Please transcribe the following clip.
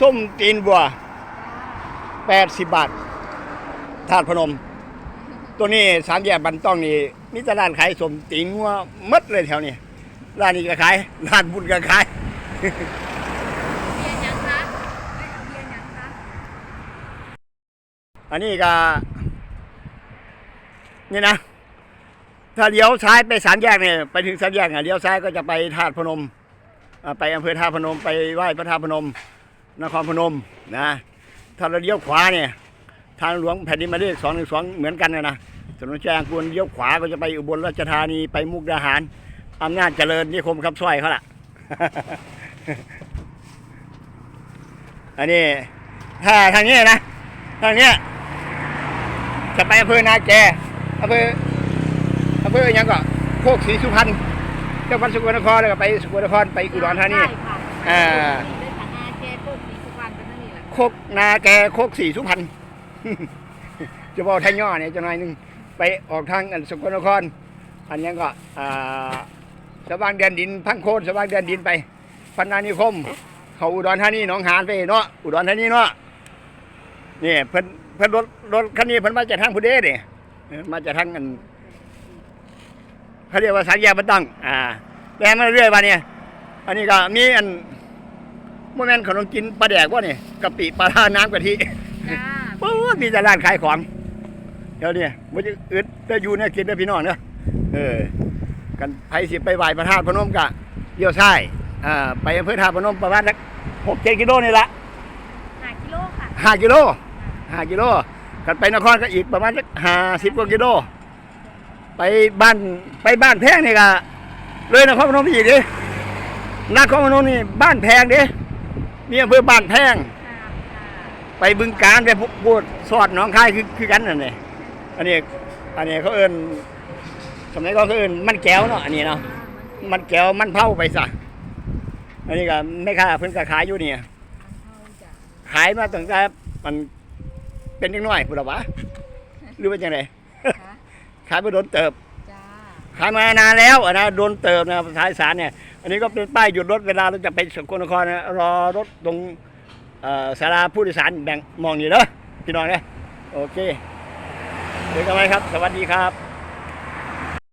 ส้มตีนบัวแปดสิบบาทถาดพนม ตัวนี้สามแยกบันต้องนี่มีแต่ร้านขายส้มตีนงัวหมดเลยแถวนี้ร้านนี้ก็ขายร้านบุญก็ขายเบียร์ยังคะเอ้ยเบียร์ยังคะอันนี้ก็ นี่นะ ถ้าเลี้ยวซ้ายไปสามแยกเนี่ยไปถึงสามแยกอะเลี้ยวซ้ายก็จะไปธาตุพนมอ่าไปอำเภอธาตุพนมไปไหว้พระธาตุพนม นครพนมนะถ้าเราเลี้ยวขวาเนี่ยทางหลวงแผ่นดินหมายเลขสองหนึ่งสองเหมือนกันนะนะถนนแจ้งกวนเลี้ยวขวาก็จะไปอุบลราชธานีไปมุกดาหารอำนาจเจริญนิคมคำสร้อยเขาล่ะ อันนี้ถ้าทางนี้นะทางเนี้ยจะไปอำเภอนาแกอำเภออำเภอหยังก็โคกศรีสุพรรณจังหวัดสกลนครแล้วก็ไปสกลนครไปอุดรธานีใช่ค่ะอ่าได้ค่ะอา คกนาแกโคกศรีสุพรรณจะบอกไทยย่อเนี่ยจะหน่อยหนึงไปออกทางอันสกลนคร อันยังก็สว่างเดือนดินพังโคนสว่างเดือนดินไป พันนานิคม เขาอุดรธานีหนองหานไปเนาะอุดรธานีเนาะนี่เพิ่นเพิ่นรถรถคันนี้เพิ่นมาจากทางพุเดชเนี่ยมาจากทางอันเขาเรียกว่าสายแยกบันตังอ่าแปลมาเรื่อยมาเนี่ยอันนี้ก็มีอัน โมเมนต์ขนมกินปลาแดกว่านี่กะปิปลาร้าน้ำกะทิจ้าปุ๊บมีแต่ร้านขายของเดี๋ยวนี้มันจะอึดได้อยู่เนี่ยกินได้พี่น้องเนอะเออ กันไปสิไปไหว้พระธาตุพนมกะเลี้ยวซ้ายอ่าไปอำเภอธาตุพนมประมาณสักหกเจ็ดกิโลนี่ละห้ากิโลค่ะห้ากิโลห้ากิโลกันไปนครก็อีกประมาณสักห้าสิบกว่ากิโลไปบ้านไปบ้านแพงนี่กะเลยนครพนมอีกดินครพนมนี่บ้านแพงดิ มีอำเภอบ้านแพงค่ะค่ะไปบึงการไปพูดสอดหน้องคายคือคือกันนั่นเองอันนี้ อันนี้เขาเอินสมัยก่อนเขาเอินมันแก้วเนาะอันนี้เนาะมันแก้วมันเผาไปซะอันนี้ก็ไม่ค่าเพิ่นก็ขายอยู่นี่เข้าจ้ะขายมาตั้งแต่มันเป็นยังน้อยพุ่นละวะหรือว่าจังไดค่ะขายมาโดนเติบจ้าขายมานานแล้วอะนะโดนเติบนะภาษาอีสานเนี่ยอันนี้ก็เป็นป้ายหยุดรถเวลาเราจะไปสกลนครนะรอรถตรงสาราผู้โดยสารแบ่งมองอยู่เด้อพี่น้องนะโอเคเจอกันไหมครับ สวัสดีครับ